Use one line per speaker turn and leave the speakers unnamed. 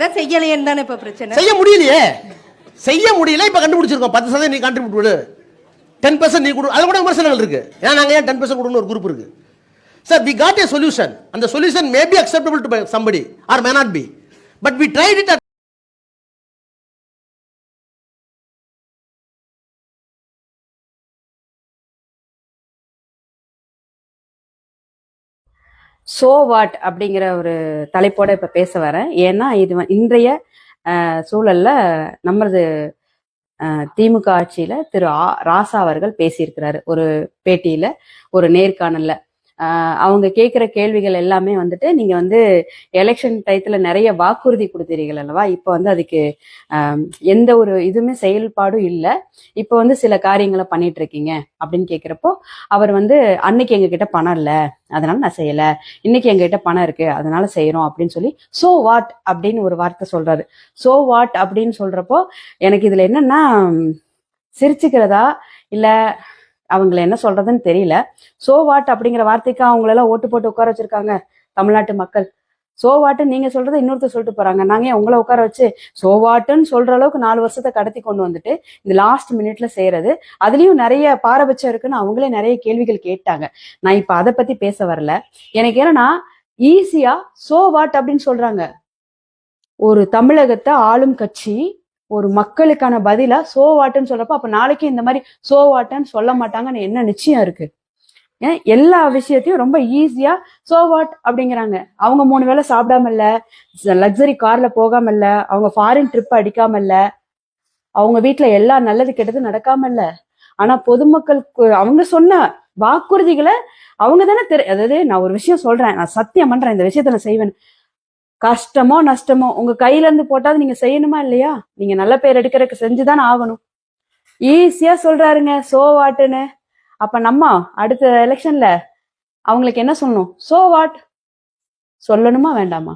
அதான் செய்யலையேன்னு தானே இப்போ பிரச்சனை?
செய்ய முடியலையே. செய்ய முடியல இப்போ கண்டுபிடிச்சிருக்கோம். பத்து சதவீதம் நீ கான்ட்ரிபியூட் விடு டென் பர்சன்ட் நீ கொடு. அது கூட விமர்சனங்கள் இருக்கு. ஏன்னா நாங்கள் ஏன் டென் பர்சன்ட் கொடுன்னு ஒரு குரூப் இருக்கு. Sir we got a solution அந்த solution may be acceptable to somebody or may not be but we tried it
so what அப்படிங்கிற ஒரு தலைப்போட இப்ப பேச வரேன். ஏன்னா இது வ- இன்றைய சூழல்ல நம்மளது திமுக ஆட்சியில திரு ஆ ராசா அவர்கள் பேசியிருக்கிறாரு. ஒரு பேட்டியில ஒரு நேர்காணல்ல. அவங்க கேட்குற கேள்விகள் எல்லாமே வந்துட்டு நீங்கள் வந்து எலெக்ஷன் டயத்தில் நிறைய வாக்குறுதி கொடுத்தீர்கள் அல்லவா? இப்போ வந்து அதுக்கு எந்த ஒரு இதுவுமே செயல்பாடும் இல்லை. இப்போ வந்து சில காரியங்களை பண்ணிட்டு இருக்கீங்க அப்படின்னு கேட்குறப்போ அவர் வந்து அன்னைக்கு எங்ககிட்ட பணம் இல்லை அதனால நான் செய்யலை. இன்னைக்கு எங்ககிட்ட பணம் இருக்கு அதனால செய்கிறோம் அப்படின்னு சொல்லி சோ வாட் அப்படின்னு ஒரு வார்த்தை சொல்றாரு. சோ வாட் அப்படின்னு சொல்றப்போ எனக்கு இதுல என்னன்னா சிரிச்சுக்கிறதா? இல்லை அவங்கள என்ன சொல்றதுன்னு தெரியல. சோ வாட் அப்படிங்கிற வார்த்தைக்கு அவங்களெல்லாம் ஓட்டு போட்டு உட்கார வச்சிருக்காங்க தமிழ்நாட்டு மக்கள். சோ வாட்டு நீங்க சொல்றதை இன்னொருத்தர் சொல்லிட்டு போறாங்க. நாங்க ஏன் உங்களை உட்கார வச்சு சோ வாட்டுன்னு சொல்ற அளவுக்கு நாலு வருஷத்தை கடத்தி கொண்டு வந்துட்டு இந்த லாஸ்ட் மினிட்ல செய்யறது. அதுலயும் நிறைய பாரபட்சம் இருக்குன்னு அவங்களே நிறைய கேள்விகள் கேட்டாங்க. நான் இப்ப அதை பத்தி பேச வரல. எனக்கு என்னன்னா ஈஸியா சோ வாட் அப்படின்னு சொல்றாங்க. ஒரு தமிழகத்தை ஆளும் கட்சி ஒரு மக்களுக்கான பதிலா சோ வாட்டுன்னு சொல்றப்ப அப்ப நாளைக்கு இந்த மாதிரி சோ வாட்டுன்னு சொல்ல மாட்டாங்கன்னு என்ன நிச்சயம் இருக்கு? ஏன்? எல்லா விஷயத்தையும் ரொம்ப ஈஸியா சோ வாட் அப்படிங்கிறாங்க. அவங்க மூணு வேளை சாப்பிடாம இல்ல லக்ஸரி கார்ல போகாம இல்ல அவங்க ஃபாரின் ட்ரிப் அடிக்காம இல்ல அவங்க வீட்டுல எல்லா நல்லது கெட்டது நடக்காம இல்ல. ஆனா பொதுமக்களுக்கு அவங்க சொன்ன வாக்குறுதிகளை அவங்க தானே தெரிய அதாவது நான் ஒரு விஷயம் சொல்றேன் நான் சத்தியம் பண்றேன் இந்த விஷயத்த நான் செய்வேன் கஷ்டமோ நஷ்டமோ உங்க கையில இருந்து போட்டாது நீங்க செய்யணுமா இல்லையா? நீங்க நல்ல பேர் எடுக்கிறதுக்கு செஞ்சுதானே ஆகணும். ஈஸியா சொல்றாருங்க சோ வாட்டுன்னு அப்ப நம்ம அடுத்த எலெக்ஷன்ல அவங்களுக்கு என்ன சொல்லணும்? சோ வாட் சொல்லணுமா வேண்டாமா?